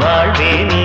போடுதம்மா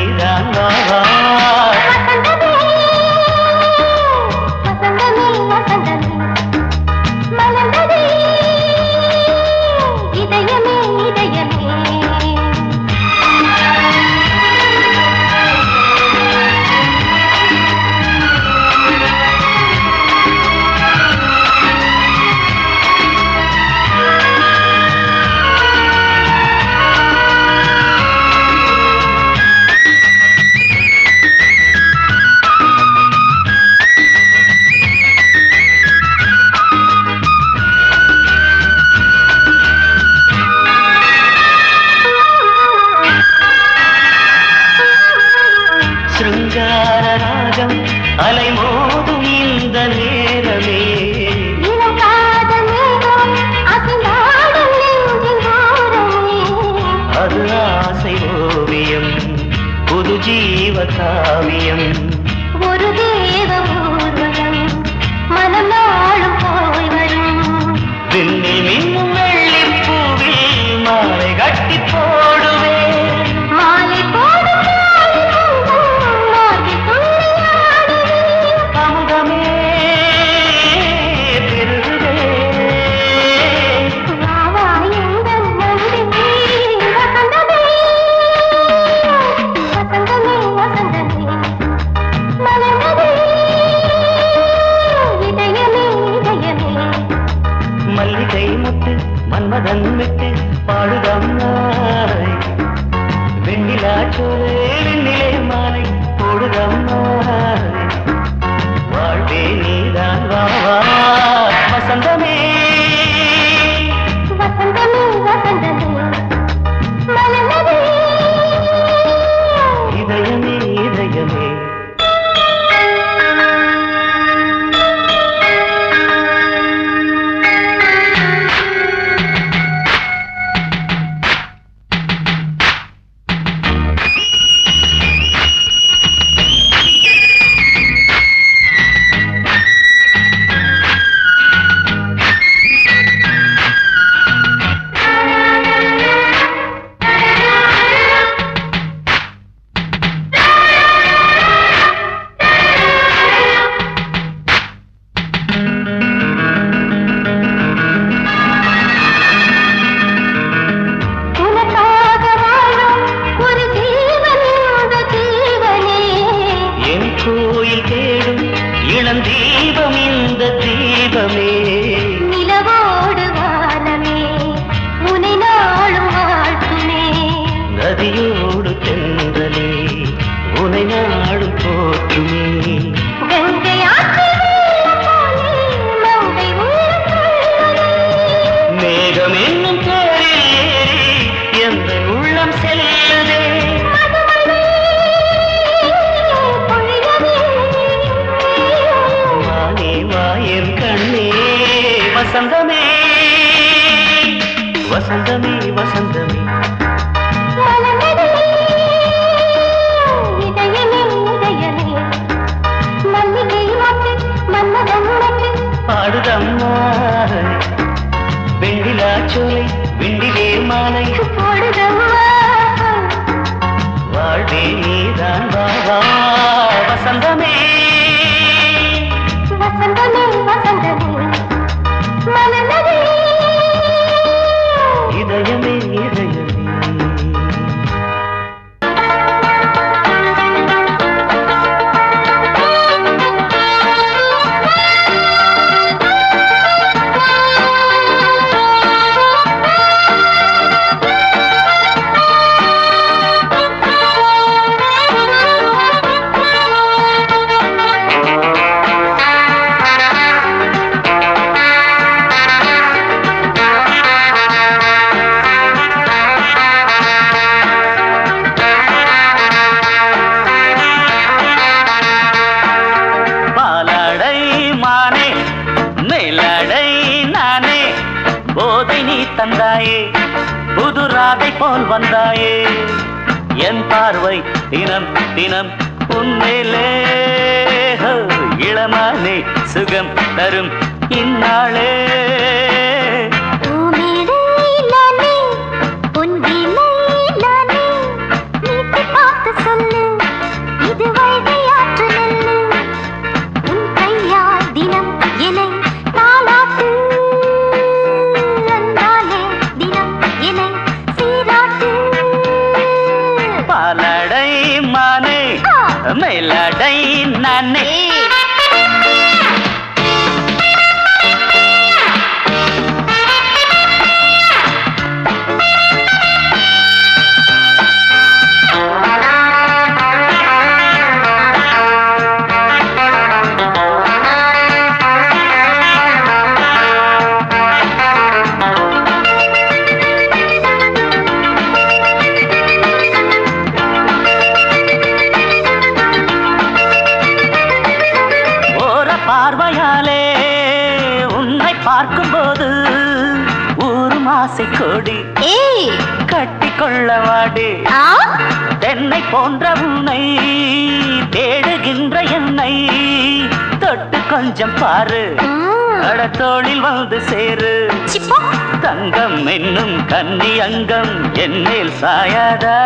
மன்மதன் விட்டு பாடுதம்மாய் என் கண்ணே வசந்தமே. வசந்தமே வசந்தமே. பார்வையாலே உன்னை பார்க்கும்போது ஒரு ஆசை கொடி கட்டிக்கொள்ள வாடி. தென்னை போன்ற உன்னை தேடுகின்ற என்னை தொட்டு கொஞ்சம் பாரு. கடத்தோழில் வந்து சேரு. தங்கம் என்னும் கன்னி அங்கம் என்னில் சாயாதா?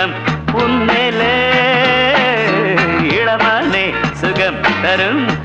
சுகம் உன்னிலே இளமனே சுகம் தரும்.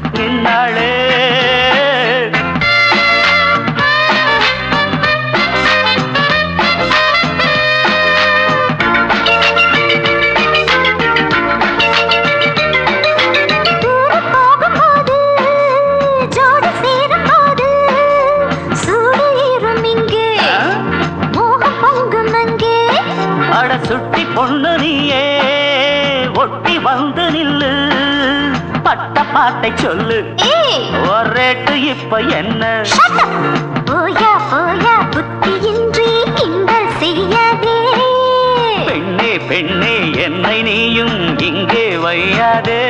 வார்த்தை சொல்லு. ரேட்டு இப்ப என்ன? போயா போயா புத்தியின்றி பெண்ணே பெண்ணே என்னை நீயும் இங்கே வையாதே.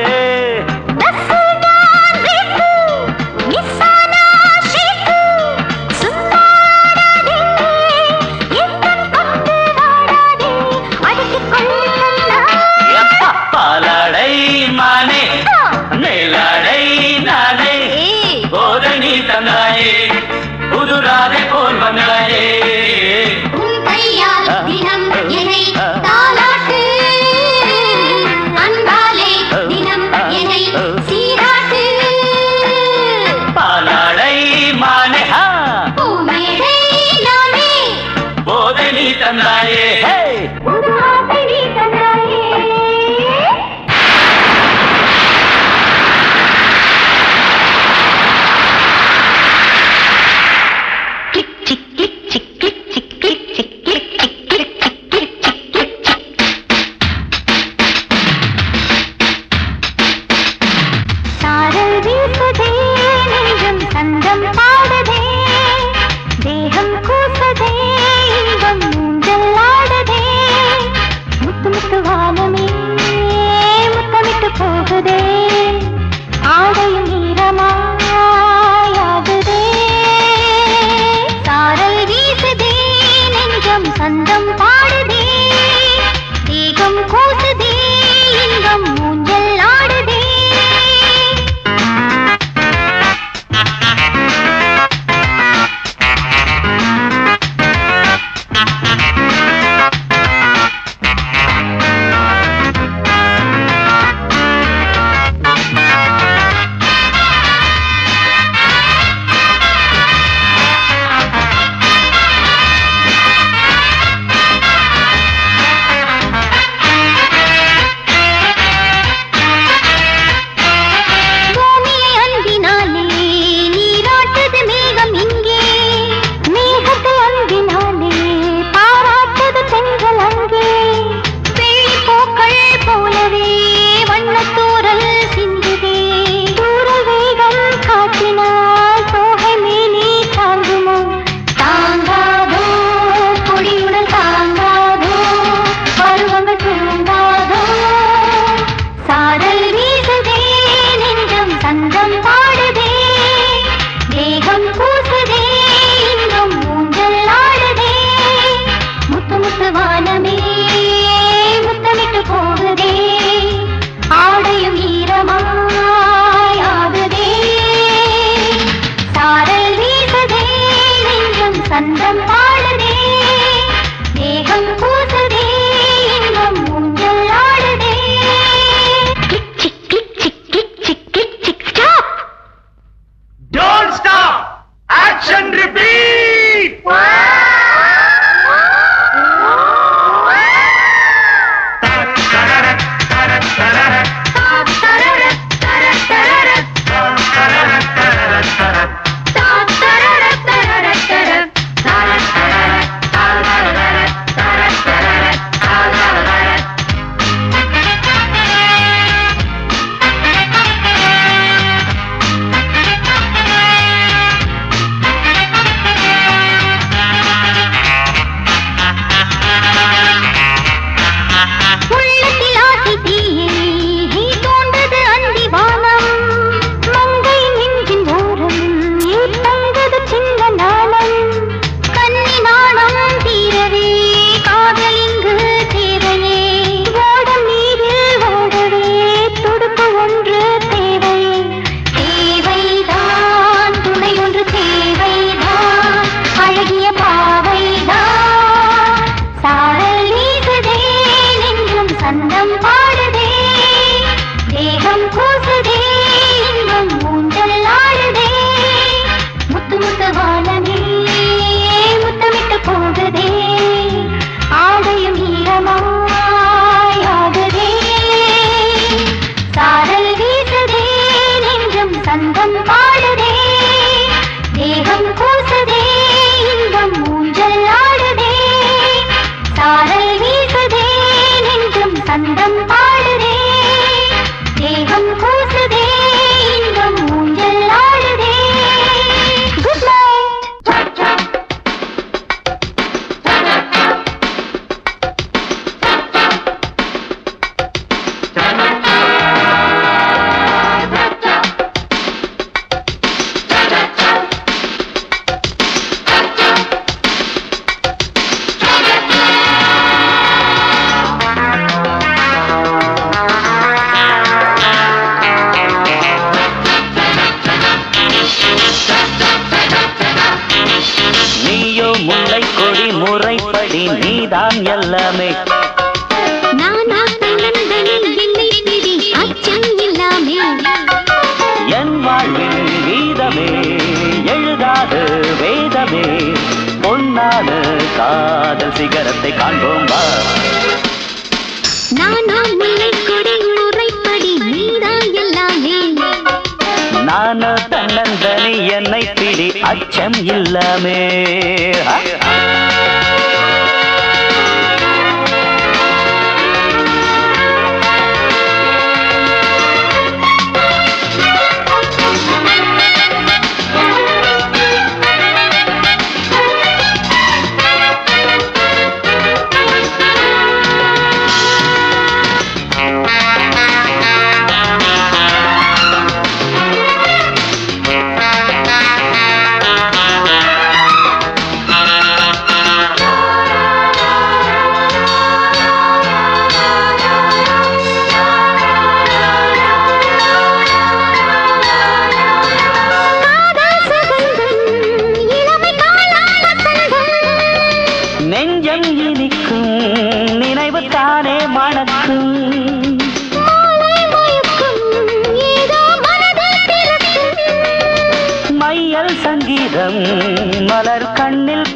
அச்சம் இல்லாமே.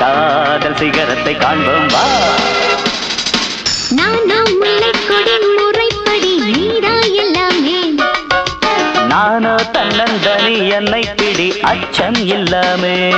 காதல் சிகரத்தை காண்போம். வா. நானோ தன்னந்தனி என்னை பிடி அச்சம் இல்லாமே.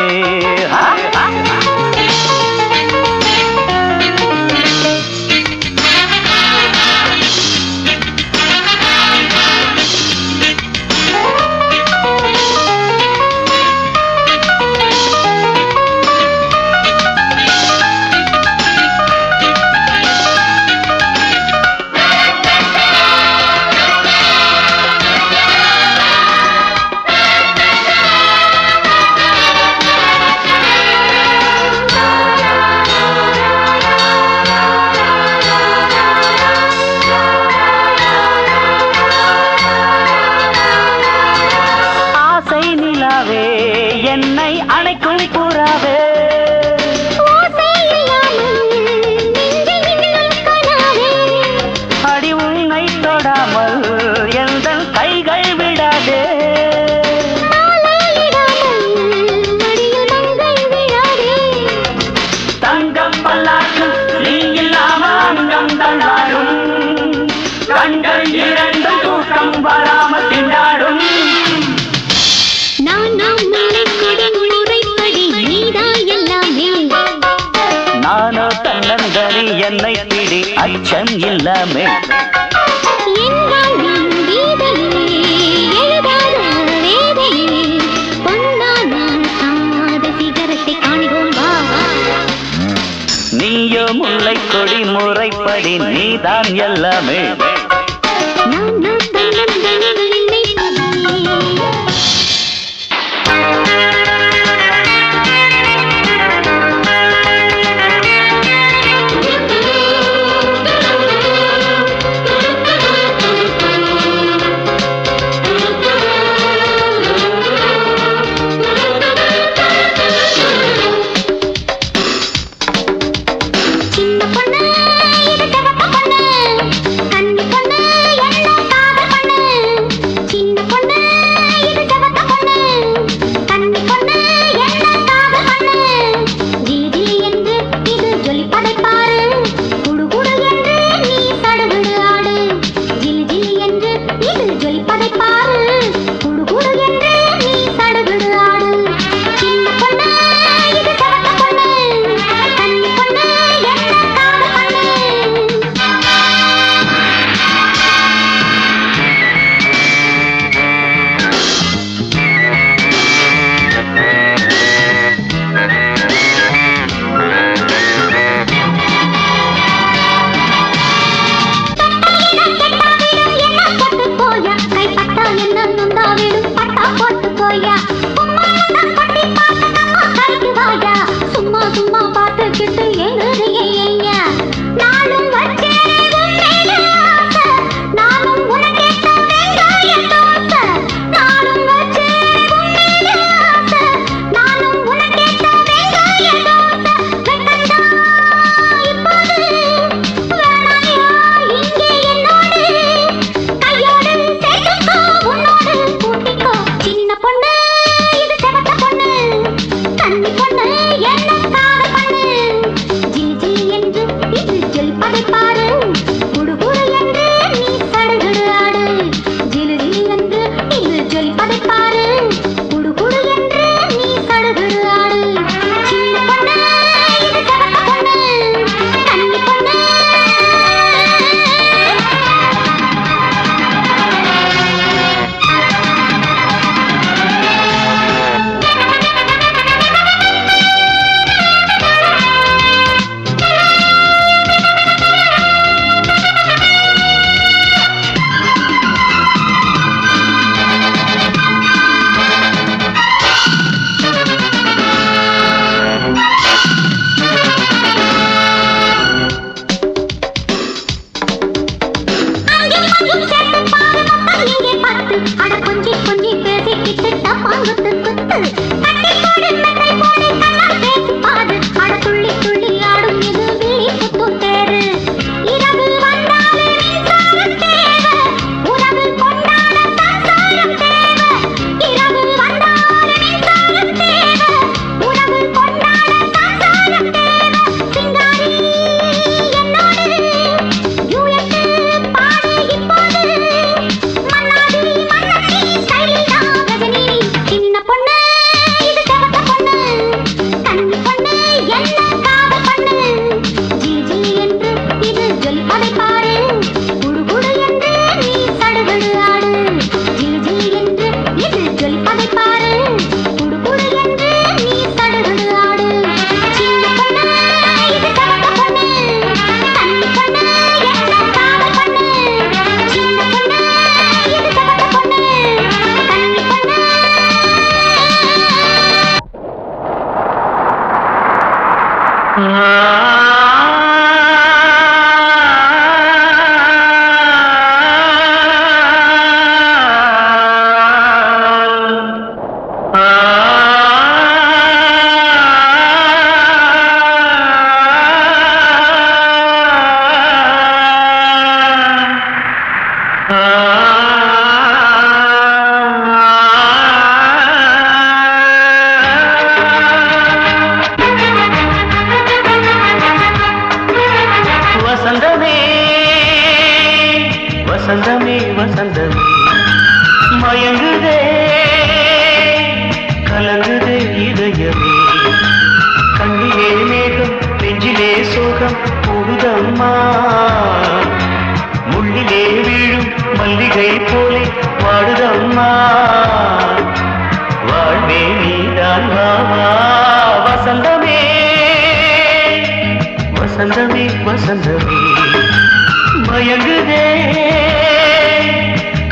காண்போம் வா. நீயோ முல்லை கொடி முறைப்படி நீதான் எல்லாமே.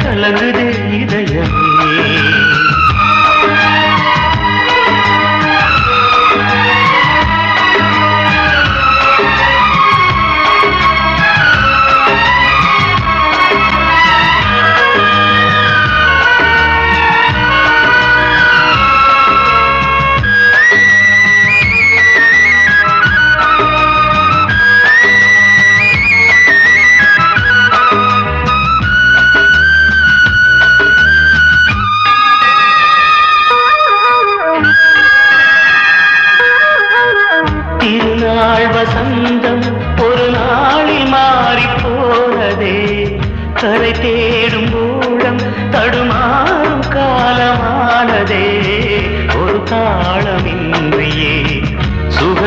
கலங்குதே இதயமே.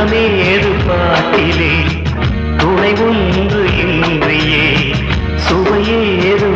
உலகமே எதிர்பார்த்திலே துணை ஒன்று இன்றியே. சுவையேது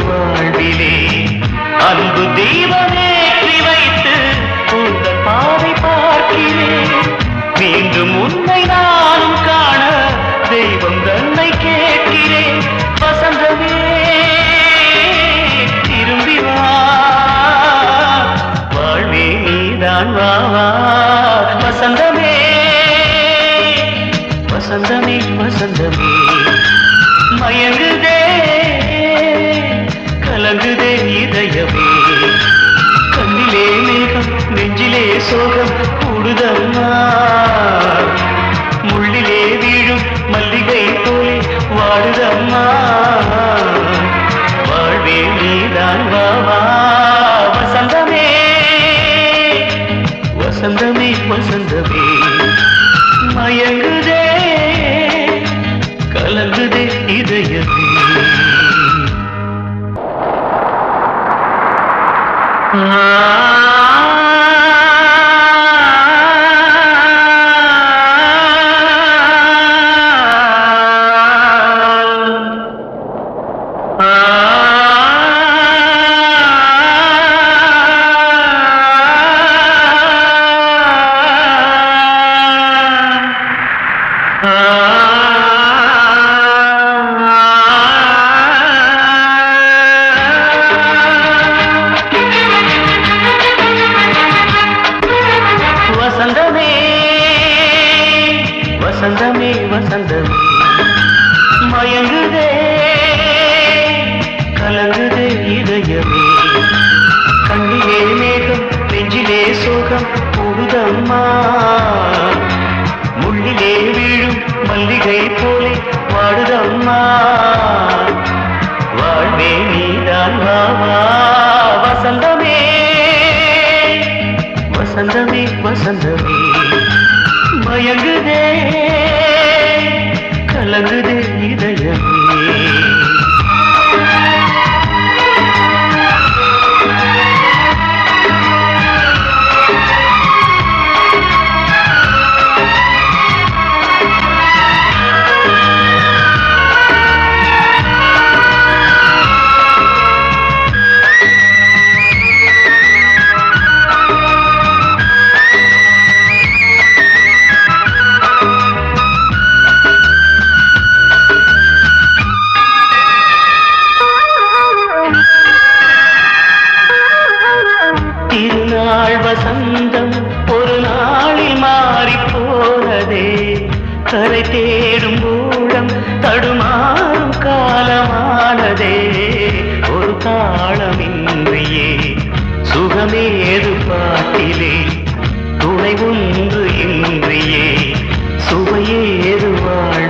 வாடுதம்மா வாழ்வே நீதான் வாவா வசந்தமே. வசந்தமே வசந்தமே.